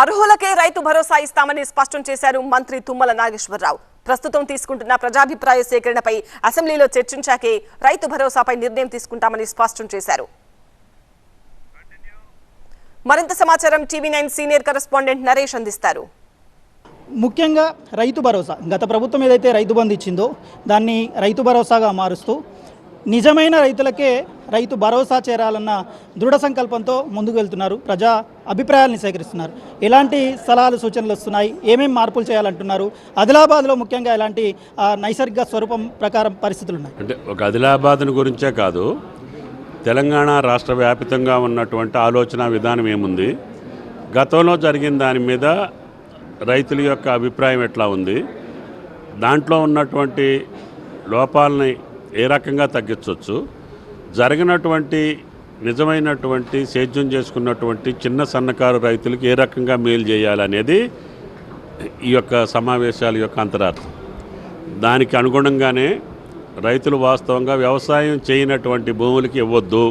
అర్హులకే రైతు భరోసా ఇస్తామని స్పష్టం చేశారు మంత్రి తుమ్మల నాగేశ్వరరావు. ప్రస్తుతం తీసుకుంటున్న ప్రజాభిప్రాయ సేకరణపై అసెంబ్లీలో చర్చించాకే రైతు భరోసాపై నిర్ణయం తీసుకుంటామని స్పష్టం చేశారు. మరింత సమాచారం TV nine senior correspondent Naresh అందిస్తారు. ముఖ్యంగా రైతు భరోసా గత ప్రభుత్వం ఏదైతే రైతు బంధు ఇచ్చిందో దాన్ని రైతు భరోసాగా మారుస్తూ నిజమైన రైతులకే రైతు భరోసా చేరాలన్న దృఢ సంకల్పంతో ముందుకు వెళ్తున్నారు. ప్రజా అభిప్రాయాలను సేకరిస్తున్నారు. ఎలాంటి సలహాలు సూచనలు వస్తున్నాయి? ఏమేమి మార్పులు చేయాలంటున్నారు? ఆదిలాబాద్లో ముఖ్యంగా ఎలాంటి ఆ, నైసర్గిక స్వరూపం ప్రకారం పరిస్థితులు ఉన్నాయి? అంటే ఒక ఆదిలాబాద్ను గురించే కాదు. తెలంగాణ రాష్ట్ర వ్యాపితంగా ఉన్నటువంటి ఆలోచన విధానం ఏముంది? గతంలో జరిగిన దాని మీద రైతుల యొక్క అభిప్రాయం ఎట్లా ఉంది? దాంట్లో ఉన్నటువంటి లోపాలని ఏ రకంగా తగ్గించవచ్చు? జరిగినటువంటి నిజమైనటువంటి సేద్యం చేసుకున్నటువంటి చిన్న సన్నకారు రైతులకు ఏ రకంగా మేలు చేయాలనేది ఈ యొక్క సమావేశాల యొక్క అంతరార్థం. దానికి అనుగుణంగానే రైతులు వాస్తవంగా వ్యవసాయం చేయనటువంటి భూములకి ఇవ్వద్దు.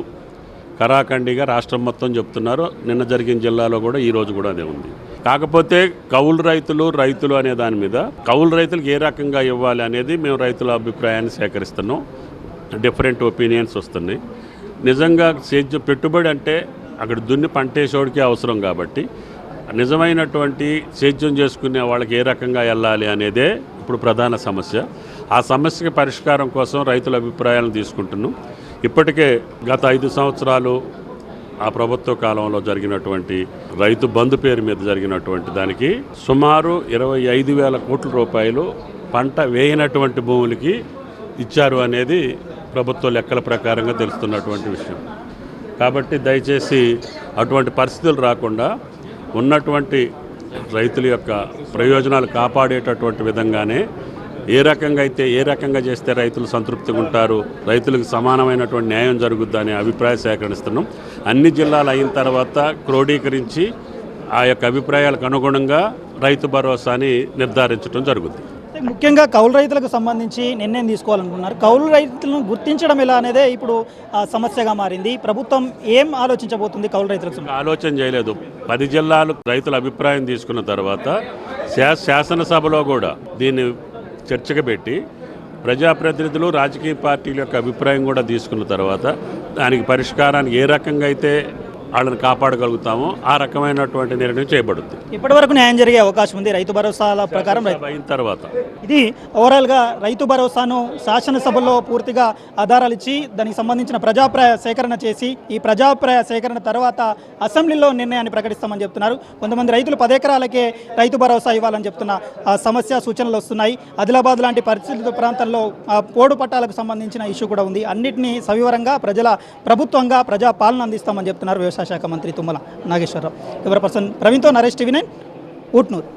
కరాఖండిగా రాష్ట్రం మొత్తం చెప్తున్నారు. నిన్న జరిగిన జిల్లాలో కూడా ఈ రోజు కూడా అదే ఉంది. కాకపోతే కౌలు రైతులు రైతులు అనే దాని మీద కౌలు రైతులకు ఏ రకంగా ఇవ్వాలి అనేది మేము రైతుల అభిప్రాయాన్ని సేకరిస్తున్నాం. డిఫరెంట్ ఒపీనియన్స్ వస్తున్నాయి. నిజంగా సేద్య పెట్టుబడి అంటే అక్కడ దున్ని పంటేసోడికి అవసరం కాబట్టి నిజమైనటువంటి సేద్యం చేసుకునే వాళ్ళకి ఏ రకంగా వెళ్ళాలి అనేదే ఇప్పుడు ప్రధాన సమస్య. ఆ సమస్యకి పరిష్కారం కోసం రైతుల అభిప్రాయాలను తీసుకుంటున్నాం. ఇప్పటికే గత ఐదు సంవత్సరాలు ఆ ప్రభుత్వ కాలంలో జరిగినటువంటి రైతు బంధు పేరు మీద జరిగినటువంటి దానికి సుమారు ఇరవై ఐదు వేల కోట్ల రూపాయలు పంట వేయనటువంటి భూములకి ఇచ్చారు అనేది ప్రభుత్వ లెక్కల ప్రకారంగా తెలుస్తున్నటువంటి విషయం. కాబట్టి దయచేసి అటువంటి పరిస్థితులు రాకుండా ఉన్నటువంటి రైతుల యొక్క ప్రయోజనాలు కాపాడేటటువంటి విధంగానే ఏ రకంగా అయితే ఏ రకంగా చేస్తే రైతులు సంతృప్తిగా ఉంటారు రైతులకు సమానమైనటువంటి న్యాయం జరుగుద్ది అనే అభిప్రాయ సేకరిస్తున్నాం. అన్ని జిల్లాలు అయిన తర్వాత క్రోడీకరించి ఆ యొక్క అభిప్రాయాలకు అనుగుణంగా రైతు భరోసాని నిర్ధారించడం జరుగుతుంది ముఖ్యంగా కౌలు రైతులకు సంబంధించి నిర్ణయం తీసుకోవాలనుకున్నారు కౌలు రైతులను గుర్తించడం ఎలా అనేదే ఇప్పుడు ఆ, సమస్యగా మారింది. ప్రభుత్వం ఏం ఆలోచించబోతుంది కౌలు రైతులకు? ఆలోచన చేయలేదు. పది జిల్లాలు రైతుల అభిప్రాయం తీసుకున్న తర్వాత శాసనసభలో కూడా దీన్ని చర్చకు పెట్టి ప్రజాప్రతినిధులు రాజకీయ పార్టీల యొక్క అభిప్రాయం కూడా తీసుకున్న తర్వాత దానికి పరిష్కారానికి ఏ రకంగా అయితే వాళ్ళని కాపాడగలుగుతామో. ఆ రకమైనటువంటి నిర్ణయం చేయబడుతుంది. ఇప్పటివరకు న్యాయం జరిగే అవకాశం ఉంది. రైతు భరోసాల ప్రకారం అయిన తర్వాత. ఇది ఓవరాల్గా రైతు భరోసాను శాసనసభలో పూర్తిగా ఆధారాలు ఇచ్చి దానికి సంబంధించిన ప్రజాప్రాయ సేకరణ చేసి ఈ ప్రజాప్రాయ సేకరణ తర్వాత అసెంబ్లీలో నిర్ణయాన్ని ప్రకటిస్తామని చెప్తున్నారు. కొంతమంది రైతులు పదెకరాలకే రైతు భరోసా ఇవ్వాలని చెప్తున్న ఆ, సమస్య సూచనలు వస్తున్నాయి. ఆదిలాబాద్ లాంటి పరిస్థితుల ప్రాంతంలో ఆ, పోడు పట్టాలకు సంబంధించిన ఇష్యూ కూడా ఉంది. అన్నింటినీ సవివరంగా ప్రజల ప్రభుత్వంగా ప్రజా పాలన అందిస్తామని చెప్తున్నారు వ్యవసాయ శాఖ మంత్రి తుమ్మల నాగేశ్వరరావు. కెమెరా పర్సన్ ప్రవీణ్తో నరేష్ టీవీ నైన్ ఊట్నూరు.